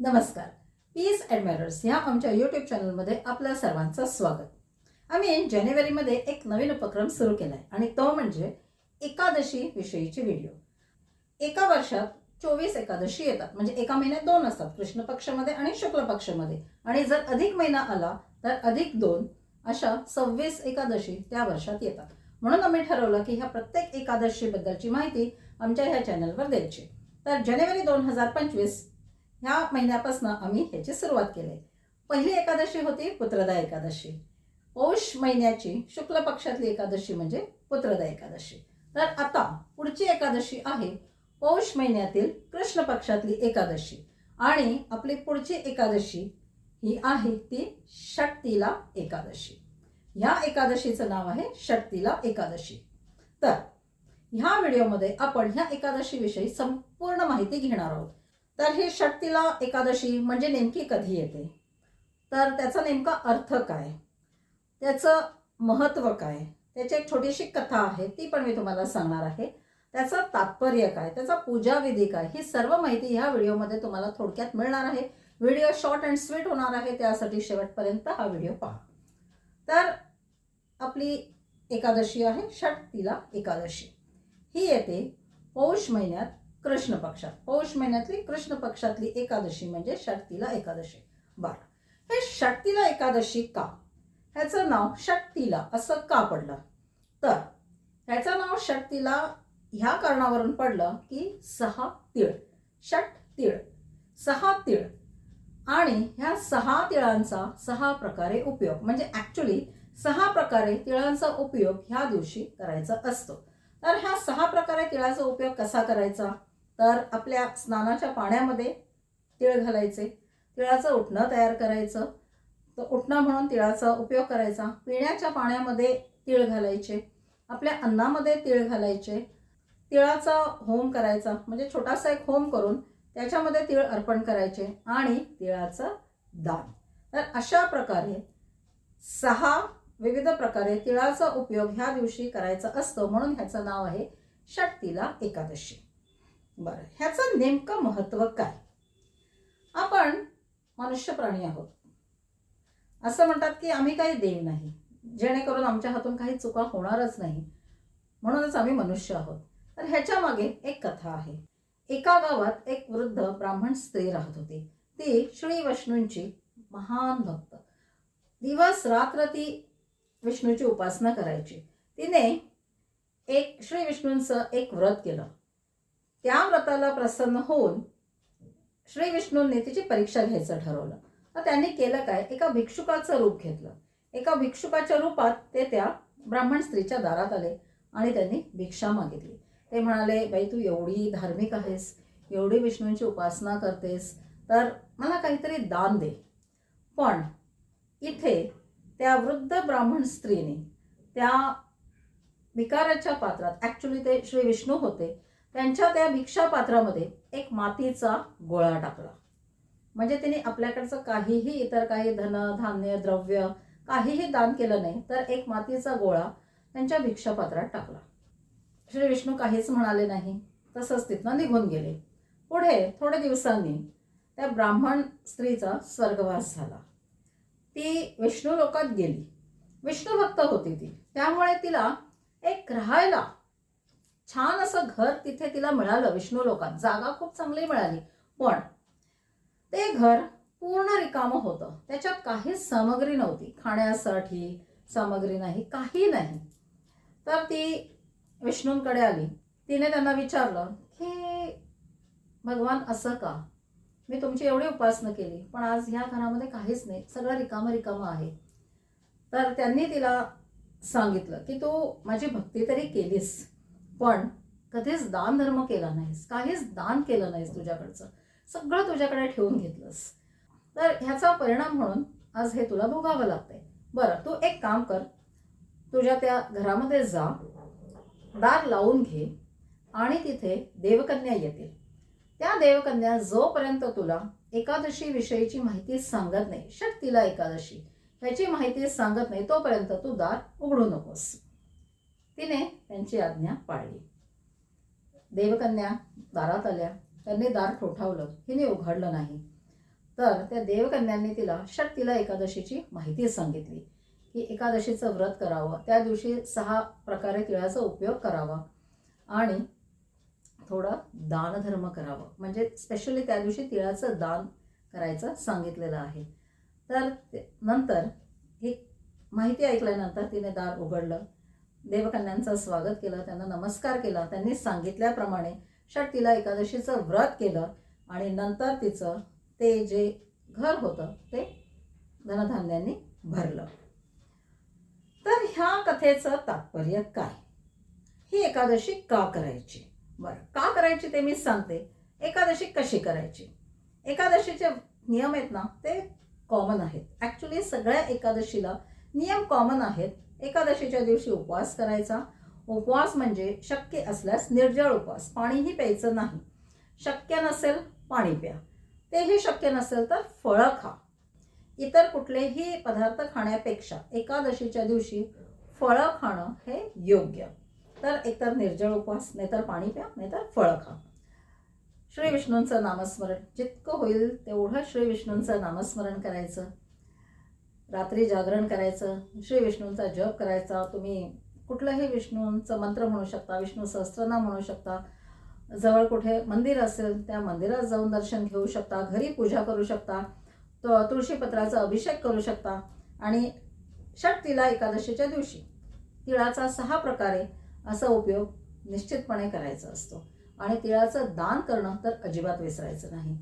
नमस्कार. पीस ॲडमायरर्स ह्या आमच्या यूट्यूब चॅनलमध्ये आपल्या सर्वांचं स्वागत. आम्ही जानेवारीमध्ये एक नवीन उपक्रम सुरू केला आहे आणि तो म्हणजे एकादशी विषयीची व्हिडिओ एका वर्षात चोवीस एकादशी येतात. म्हणजे एका महिन्यात दोन असतात. कृष्ण पक्षामध्ये आणि शुक्ल पक्षामध्ये. आणि जर अधिक महिना आला तर अधिक दोन अशा सव्वीस एकादशी त्या वर्षात येतात. म्हणून आम्ही ठरवलं की ह्या प्रत्येक एकादशीबद्दलची माहिती आमच्या ह्या चॅनलवर द्यायची. तर जानेवारी दोन हजार पंचवीस ह्या महिन्यापासून आम्ही ह्याची सुरुवात केली. पहिली एकादशी होती पुत्रदा एकादशी. पौष महिन्याची शुक्ल पक्षातली एकादशी म्हणजे पुत्रदा एकादशी. तर आता पुढची एकादशी आहे पौष महिन्यातील कृष्ण पक्षातली एकादशी. आणि आपली पुढची एकादशी ही आहे ती शक्तीला एकादशी. ह्या एकादशीचं नाव आहे शक्तीला एकादशी. तर ह्या व्हिडिओमध्ये आपण ह्या एकादशीविषयी संपूर्ण माहिती घेणार आहोत. तर ही षटतीला एकादशी म्हणजे नेमकी कधी येते? तर त्याचा नेमका अर्थ काय? त्याचं महत्त्व काय? त्याची एक छोटीशी कथा आहे ती पण मी तुम्हाला सांगणार आहे. त्याचं तात्पर्य काय? त्याचा पूजाविधी काय? ही सर्व माहिती ह्या व्हिडिओमध्ये तुम्हाला थोडक्यात मिळणार आहे. व्हिडिओ शॉर्ट अँड स्वीट होणार आहे त्यासाठी शेवटपर्यंत हा व्हिडिओ पहा. तर आपली एकादशी आहे षटतीला एकादशी. ही येते पौष महिन्यात कृष्ण पक्षात. पौष महिन्यातली कृष्ण पक्षातली एकादशी म्हणजे षटतीला एकादशी. बरं. हे षटतीला एकादशी का? ह्याचं नाव षटतीला असं का पडलं? तर ह्याचं नाव षटतीला ह्या कारणावरून पडलं की सहा तीळ. षट तीळ. सहा तिळ. आणि ह्या सहा तिळांचा सहा प्रकारे उपयोग. म्हणजे ॲक्च्युली सहा प्रकारे तिळांचा उपयोग ह्या दिवशी करायचा असतो. तर ह्या सहा प्रकारे तिळाचा उपयोग कसा करायचा? तर आपल्या स्नानाच्या पाण्यामध्ये तिळ घालायचे. तिळाचं उठणं तयार करायचं. तर उठणं म्हणून तिळाचा उपयोग करायचा. पिण्याच्या पाण्यामध्ये तिळ घालायचे. आपल्या अन्नामध्ये तिळ घालायचे. तिळाचा होम करायचा. म्हणजे छोटासा एक होम करून त्याच्यामध्ये तिळ अर्पण करायचे आणि तिळाचं दान. तर अशा प्रकारे सहा विविध प्रकारे तिळाचा उपयोग ह्या दिवशी करायचा असतो. म्हणून ह्याचं नाव आहे षटतीला एकादशी. बरं ह्याचं नेमकं महत्त्व काय? आपण मनुष्य प्राणी आहोत. असं म्हणतात की आम्ही काही देव नाही जेणेकरून आमच्या हातून काही चुका होणारच नाही. म्हणूनच आम्ही मनुष्य आहोत. तर ह्याच्या मागे एक कथा आहे. एका गावात एक वृद्ध ब्राह्मण स्त्री राहत होती. ती श्री विष्णूंची महान भक्त. दिवस रात्र ती विष्णूची उपासना करायची. तिने एक श्री विष्णूंचं एक व्रत केलं. त्या व्रताला प्रसन्न होऊन श्री विष्णूंनी तिची परीक्षा घ्यायचं ठरवलं. तर त्यांनी केलं काय? एका भिक्षुकाचं रूप घेतलं. एका भिक्षुकाच्या रूपात ते त्या ब्राह्मण स्त्रीच्या दारात आले आणि त्यांनी भिक्षा मागितली. ते म्हणाले बाई तू एवढी धार्मिक आहेस एवढी विष्णूंची उपासना करतेस तर मला काहीतरी दान दे. पण इथे त्या वृद्ध ब्राह्मण स्त्रीने त्या भिकाराच्या पात्रात ॲक्च्युली ते श्री विष्णू होते त्यांच्या त्या भिक्षापात्रामध्ये एक मातीचा गोळा टाकला. म्हणजे तिने आपल्याकडचं काहीही इतर काही धन धान्य द्रव्य काहीही दान केलं नाही तर एक मातीचा गोळा त्यांच्या भिक्षापात्रात टाकला. श्री विष्णू काहीच म्हणाले नाही तसंच तिथनं निघून गेले. पुढे थोड्या दिवसांनी त्या ब्राह्मण स्त्रीचा स्वर्गवास झाला. ती विष्णू लोकात गेली. विष्णू भक्त होती ती. त्यामुळे तिला एक राहायला छान असं घर तिथे तिला मिळालं विष्णू लोकात. जागा खूप चांगली मिळाली. पण ते घर पूर्ण रिकामं होतं. त्याच्यात काहीच सामग्री नव्हती. खाण्यासाठी सामग्री नाही काही नाही. तर ती विष्णूंकडे आली. तिने त्यांना विचारलं की भगवान असं का? मी तुमची एवढी उपासना केली पण आज ह्या घरामध्ये काहीच नाही. सगळं रिकामं रिकामं आहे. तर त्यांनी तिला सांगितलं की तू माझी भक्ती तरी केलीस. पण कधीच दान धर्म केला नाहीस काहीच दान केलं नाहीस तुझ्याकडचं. सगळं तुझ्याकडे ठेवून घेतलंस. तर ह्याचा परिणाम म्हणून आज हे तुला भोगावं लागतंय. बरं तू एक काम कर. तुझ्या त्या घरामध्ये जा दार लावून घे आणि तिथे देवकन्या येतील. त्या देवकन्या जोपर्यंत तुला एकादशी विषयीची माहिती सांगत नाही शक्तीला एकादशी ह्याची माहिती सांगत नाही तोपर्यंत तू दार उघडू नकोस. तिने त्यांची आज्ञा पाळली. देवकन्या दारात आल्या. त्यांनी दार ठोठावलं. हिने उघडलं नाही. तर त्या देवकन्यांनी तिला शक्तीला एकादशीची माहिती सांगितली की एकादशीचं व्रत करावं. त्या दिवशी सहा प्रकारे तिळाचा उपयोग करावा आणि थोडा दानधर्म करावं. म्हणजे स्पेशली त्या दिवशी तिळाचं दान करायचं सांगितलेलं आहे. तर नंतर ही माहिती ऐकल्यानंतर तिने दार उघडलं. देवकन्यांचं स्वागत केलं त्यांना नमस्कार केला त्यांनी सांगितल्याप्रमाणे षटतिला एकादशीचं व्रत केलं आणि नंतर तिचं ते जे घर होतं ते धनधान्यांनी भरलं. तर ह्या कथेचं तात्पर्य काय? ही एकादशी का करायची? बरं का करायची ते मी सांगते. एकादशी कशी करायची? एकादशीचे नियम आहेत ना ते कॉमन आहेत. ॲक्च्युली सगळ्या एकादशीला नियम कॉमन आहेत. एकादशीच्या दिवशी उपवास करायचा. उपवास म्हणजे शक्य असल्यास निर्जळ उपवास. पाणीही प्यायचं नाही. शक्य नसेल पाणी प्या. तेही शक्य नसेल तर फळं खा. इतर कुठलेही पदार्थ खाण्यापेक्षा एकादशीच्या दिवशी फळं खाणं हे योग्य. तर एकतर निर्जळ उपवास नाहीतर पाणी प्या नाहीतर फळं खा. श्री विष्णूंचं नामस्मरण जितकं होईल तेवढं श्री विष्णूंचं नामस्मरण करायचं. रात्री जागरण करायचं श्री विष्णूंचा जप करायचा तुम्ही कुठलंही विष्णूंचं मंत्र म्हणू शकता विष्णू सहस्त्रनाम म्हणू शकता जवळ कुठे मंदिर असेल त्या मंदिरात जाऊन दर्शन घेऊ शकता घरी पूजा करू शकता तो तुळशीपत्राचा अभिषेक करू शकता आणि षटतिला एकादशीच्या दिवशी तिळाचा सहा प्रकारे असा उपयोग निश्चितपणे करायचा असतो. आणि तिळाचं दान करणं तर अजिबात विसरायचं नाही.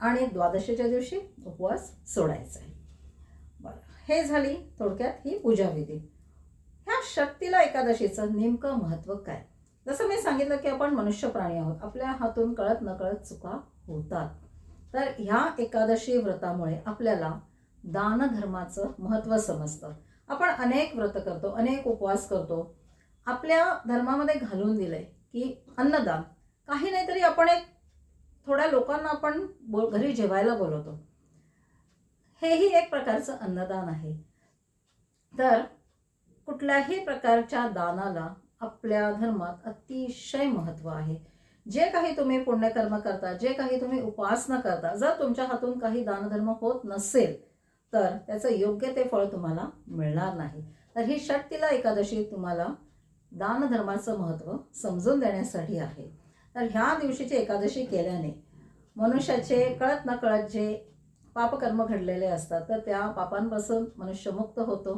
आणि द्वादशीच्या दिवशी उपवास सोडायचा आहे. हे झाली थोडक्यात ही पूजाविधी ह्या शक्तीला एकादशीचं नेमकं महत्त्व काय? जसं मी सांगितलं की आपण मनुष्य प्राणी आहोत आपल्या हातून कळत नकळत चुका होतात. तर ह्या एकादशी व्रतामुळे आपल्याला दानधर्माचं महत्त्व समजतं. आपण अनेक व्रत करतो अनेक उपवास करतो. आपल्या धर्मामध्ये घालून दिलंय की अन्नदान. काही नाही तरी आपण एक थोड्या लोकांना आपण बो घरी जेवायला बोलवतो. हेही एक प्रकारचं अन्नदान आहे. तर कुठल्याही प्रकारच्या दानाला आपल्या धर्मात अतिशय महत्त्व आहे. जे काही तुम्ही पुण्यकर्म करता जे काही तुम्ही उपासना करता जर तुमच्या हातून काही दानधर्म होत नसेल तर त्याचं योग्य ते फळ तुम्हाला मिळणार नाही. तर ही षटतिला एकादशी तुम्हाला दानधर्माचं महत्त्व समजून देण्यासाठी आहे. तर ह्या दिवशीची एकादशी केल्याने मनुष्याचे कळत न कळत जे पापकर्म घडलेले असतात. तर त्या पापांपासून मनुष्य मुक्त होतो.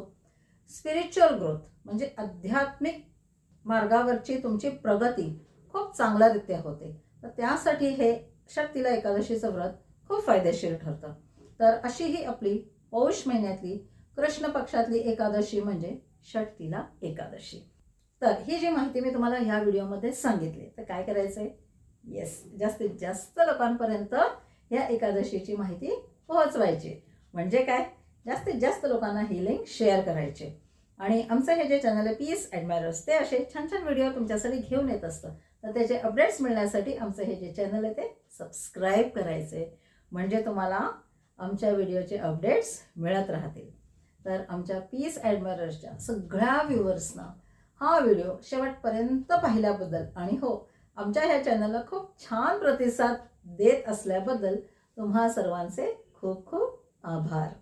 स्पिरिच्युअल ग्रोथ म्हणजे आध्यात्मिक मार्गावरची तुमची प्रगती खूप चांगल्यारित्या होते. तर त्यासाठी हे शक्तीला एकादशीचं व्रत खूप फायदेशीर ठरतं. तर अशी ही आपली पौष महिन्यातली कृष्ण पक्षातली एकादशी म्हणजे षटतीला एकादशी. तर ही जी माहिती मी तुम्हाला ह्या व्हिडिओमध्ये सांगितली तर काय करायचंय? येस जास्तीत जास्त लोकांपर्यंत या एकादशीची माहिती पोहोचवायची. म्हणजे काय? जास्तीत जास्त लोकांना ही लिंक शेअर करायचे. आणि आमचं हे जे चॅनल आहे पीस ॲडमायरर्स ते असे छान छान व्हिडिओ तुमच्यासाठी घेऊन येत असतं. तर त्याचे अपडेट्स मिळण्यासाठी आमचं हे जे चॅनल आहे ते सबस्क्राईब करायचे. म्हणजे तुम्हाला आमच्या व्हिडिओचे अपडेट्स मिळत राहतील. तर आमच्या पीस ॲडमायरर्सच्या सगळ्या व्ह्युअर्सना हा व्हिडिओ शेवटपर्यंत पाहिल्याबद्दल आणि हो आमच्या ह्या चॅनलला खूप छान प्रतिसाद देत असल्याबद्दल तुम्हा सर्वांचे खूप खूप आभार.